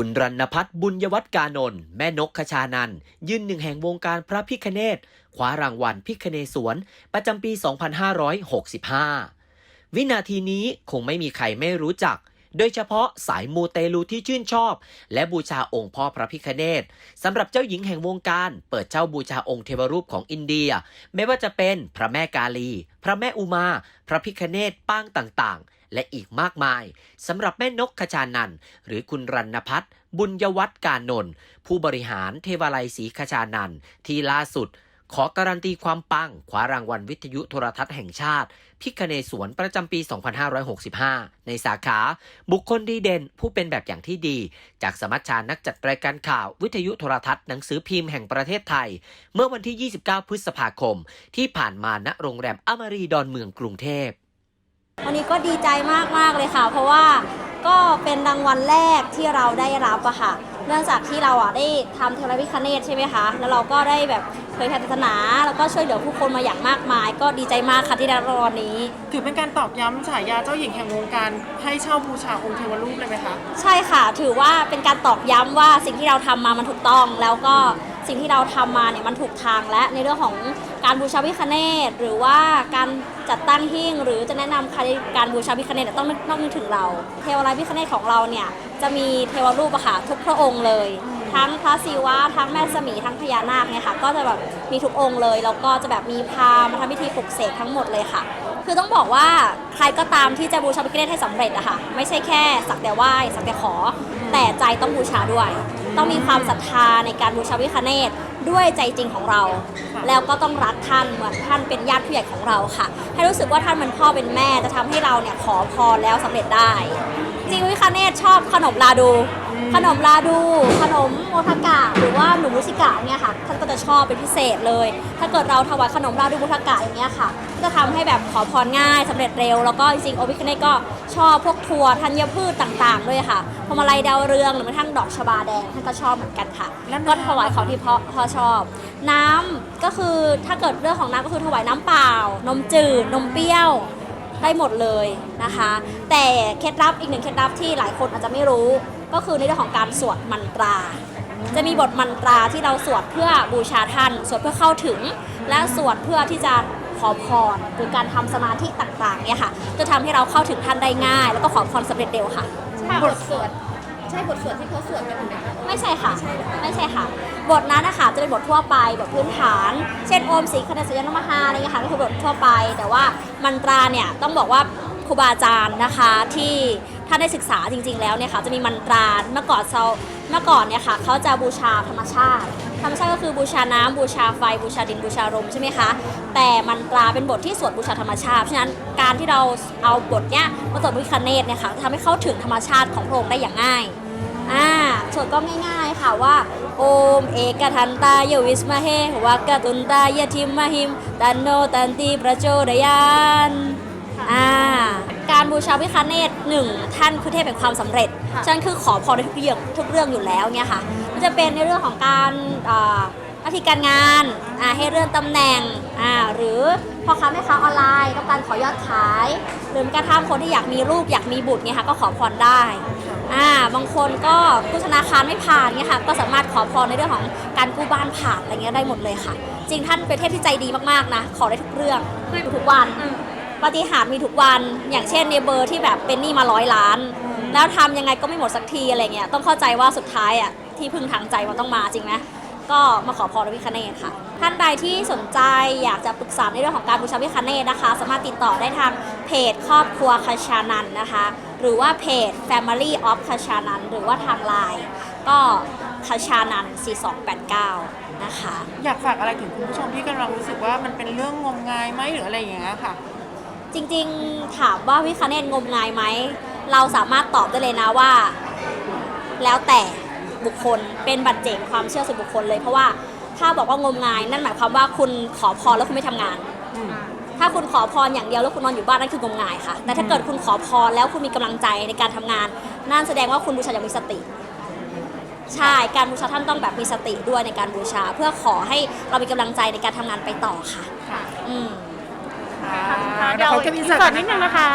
คุณรันพัฒน์บุญยวัฒกานนท์แม่นกขชานันยืนหนึ่งแห่งวงการพระพิคเนตคว้ารางวัลพิคเนศวรประจำปี 2565 วินาทีนี้คงไม่มีใครไม่รู้จัก โดยเฉพาะสายมูเตลูที่ชื่นชอบ และบูชาองค์พ่อพระพิคเนตสำหรับเจ้าหญิงแห่งวงการ เปิดเจ้าบูชาองค์เทวรูปของอินเดีย ไม่ว่าจะเป็นพระแม่กาลี พระแม่อุมา พระพิคเนตป้างต่างๆ และอีกมากมายสำหรับแม่นกขจานันหรือคุณรันพัฒน์บุญยวัฒกานนผู้บริหารเทวาลัยศรีขจานันที่ล่าสุด ขอการันตีความปังคว้ารางวัลวิทยุโทรทัศน์แห่งชาติ พิคเนศวรประจำปี 2565 ในสาขา บุคคลดีเด่นผู้เป็นแบบอย่างที่ดี จากสมัชชานักจัดรายการข่าววิทยุโทรทัศน์หนังสือพิมพ์แห่งประเทศไทย เมื่อวันที่ 29 พฤษภาคม ที่ผ่านมาณโรงแรมอมรีดอนเมืองกรุงเทพ วันนี้ก็ดีใจมากๆเลยค่ะ เพราะว่าก็เป็นรางวัลแรกที่เราได้รับอะค่ะ เนื่องจากที่เราอะได้ทำเทววิคเนตใช่ไหมคะ แล้วเราก็ได้แบบเผยแผ่ศาสนา แล้วก็ช่วยเหลือผู้คนมาอย่างมากมาย ก็ดีใจมากค่ะที่ได้รับรางวัลนี้ ถือเป็นการตอกย้ำฉายาเจ้าหญิงแห่งวงการให้เช่าบูชาองค์เทวรูปเลยไหมคะ ใช่ค่ะ ถือว่าเป็นการตอกย้ำว่าสิ่งที่เราทำมามันถูกต้อง แล้วก็ สิ่งที่เราทำมาเนี่ยมันถูกทางและในเรื่องของการบูชาวิคเนตหรือว่าการจัดตั้งหิ้งหรือจะแนะนำใครการบูชาวิคเนตต้องน้องนึกถึงเรา เทวราชวิคเนตของเราเนี่ยจะมีเทวรูปอะค่ะทุกพระองค์เลย ทั้งพระศิวะทั้งแม่สมีทั้งพญานาคเนี่ยค่ะก็จะแบบมีทุกองค์เลยแล้วก็จะแบบมีพามาทำพิธีปลุกเสกทั้งหมดเลยค่ะ คือต้องบอกว่าใครก็ตามที่จะบูชาพิฆเนศให้สำเร็จอะค่ะไม่ใช่แค่สักแต่ไหว้สักแต่ขอ แต่ใจต้องบูชาด้วย ต้องมีความศรัทธาในการบูชาพระพิฆเนศด้วยใจจริงของเรา แล้วก็ต้องรักท่านเหมือนท่านเป็นญาติผู้ใหญ่ของเราค่ะ ให้รู้สึกว่าท่านเป็นพ่อเป็นแม่จะทำให้เราเนี่ยขอพรแล้วสำเร็จได้ จริงๆพระพิฆเนศชอบขนมลาดู ขนมลาดู ขนมโมทากะหรือว่าหนูมุสิกะเนี่ยค่ะท่านก็จะชอบเป็นพิเศษเลย ถ้าเกิดเราถวายขนมลาดูโมทากะอย่างเงี้ยค่ะ จะทำให้แบบขอพรง่ายสำเร็จเร็ว แล้วก็จริงโอพิคเนตก็ ชอบพวกถั่วธัญพืชต่างๆ ด้วยค่ะพวงมาลัยดาวเรืองหรือแม้กระทั่งดอกชบาแดงท่านก็ชอบเหมือนกันค่ะแล้วน้ำ ก็ถวายของที่พ่อพ่อชอบ น้ำก็คือถ้าเกิดเรื่องของน้ำก็คือถวายน้ำเปล่า นมจืดนมเปรี้ยวได้หมดเลยนะคะ แต่เคล็ดลับอีกหนึ่งเคล็ดลับที่หลายคนอาจจะไม่รู้ ก็คือในเรื่องของการสวดมันตรา จะมีบทมันตราที่เราสวดเพื่อบูชาท่าน สวดเพื่อเข้าถึง และสวดเพื่อที่จะ ขอพรหรือการทำสมาธิต่างๆเนี่ยค่ะ จะทำให้เราเข้าถึงท่านได้ง่าย แล้วก็ขอพรสำเร็จเร็วค่ะบทสวดใช่บทสวดที่เขาสวดกันไหมคะไม่ใช่ค่ะ ไม่ใช่ค่ะ บทนั้นนะคะจะเป็นบททั่วไปบทพื้นฐาน เช่นโอมสีคณะสยนมหาอะไรเงี้ยค่ะก็คือบททั่วไป แต่ว่ามันตราเนี่ยต้องบอกว่าครูบาอาจารย์นะคะที่ ท่านได้ศึกษาจริง ๆ แล้วเนี่ยค่ะจะมีมันตราเมื่อก่อนเราเมื่อก่อนเนี่ยค่ะเขาจะบูชาธรรมชาติ ธรรมชาติก็คือบูชาน้ำบูชาไฟบูชาดินบูชาลมใช่ไหมคะแต่มันตราเป็นบทที่สวดบูชาธรรมชาติเพราะฉะนั้นการที่เราเอาบทเนี้ยมาสวดบุคเนตเนี่ยค่ะจะทำให้เข้าถึงธรรมชาติของพระองค์ได้อย่างง่ายอ่าสวดก็ง่ายๆค่ะว่าโอมเอกทันตายวิสมาเฮวักตุนตายทิมมหิมตันโนตันติประโจดยาน อ่าการบูชาวิคเนตหนึ่งท่านคือเทพแห่งความสำเร็จฉะนันคือขอพรในทุกเรื่องทุกเรื่องอยู่แล้วเนี่ยค่ะมันจะเป็นในเรื่องของการอ่าหน้าที่การงานอ่าให้เลื่อนตำแหน่งอ่าหรือพ่อค้าแม่ค้าออนไลน์ต้องการขอยอดขาย หรือแม้กระทั่งคนที่อยากมีลูกอยากมีบุตรเนี่ยค่ะก็ขอพรได้อ่าบางคนก็กู้ธนาคารไม่ผ่านเนี่ยค่ะก็สามารถขอพรในเรื่องของการกู้บ้านผ่านอะไรเงี้ยได้หมดเลยค่ะ จริงท่านเป็นเทพที่ใจดีมากๆนะขอได้ทุกเรื่องอยู่ทุกวัน ปฏิหารย์มีทุกวันอย่างเช่นในเบอร์ที่แบบเป็นหนี้มาร้อยล้าน แล้วทำยังไงก็ไม่หมดสักทีอะไรเงี้ยต้องเข้าใจว่าสุดท้ายอะที่พึ่งทางใจมันต้องมาจริงไหมก็มาขอพรพระพิคเนตค่ะ ท่านใดที่สนใจอยากจะปรึกษาในเรื่องของการบูชาพระพิคเนตนะคะ สามารถติดต่อได้ทางเพจครอบครัวคชานันนะคะ หรือว่าเพจ Family of คชานันหรือว่าทางไลน์ก็คชานัน4289 นะคะ อยากฝากอะไรถึงคุณผู้ชมที่กำลังรู้สึกว่ามันเป็นเรื่องงมงายไหมหรืออะไรอย่างเงี้ยค่ะ จริงๆถามว่าวิคเนตงมงายไหม เราสามารถตอบได้เลยนะว่า แล้วแต่บุคคลเป็นบัตรเจกความเชื่อส่วนบุคคลเลยเพราะว่าถ้าบอกว่างมงายนั่นหมายความว่าคุณขอพรแล้วคุณไม่ทำงานอืมถ้าคุณขอพรอย่างเดียวแล้วคุณนอนอยู่บ้านนั่นคืองมงายค่ะ แต่ถ้าเกิดคุณขอพรแล้วคุณมีกำลังใจในการทำงาน นั่นแสดงว่าคุณบูชาอย่างมีสติ ใช่ การบูชาท่านต้องแบบมีสติด้วยในการบูชา เพื่อขอให้เรามีกำลังใจในการทำงานไปต่อค่ะ ค่ะ อืม เดี๋ยวเขาจะมีสักนิดนึงนะคะ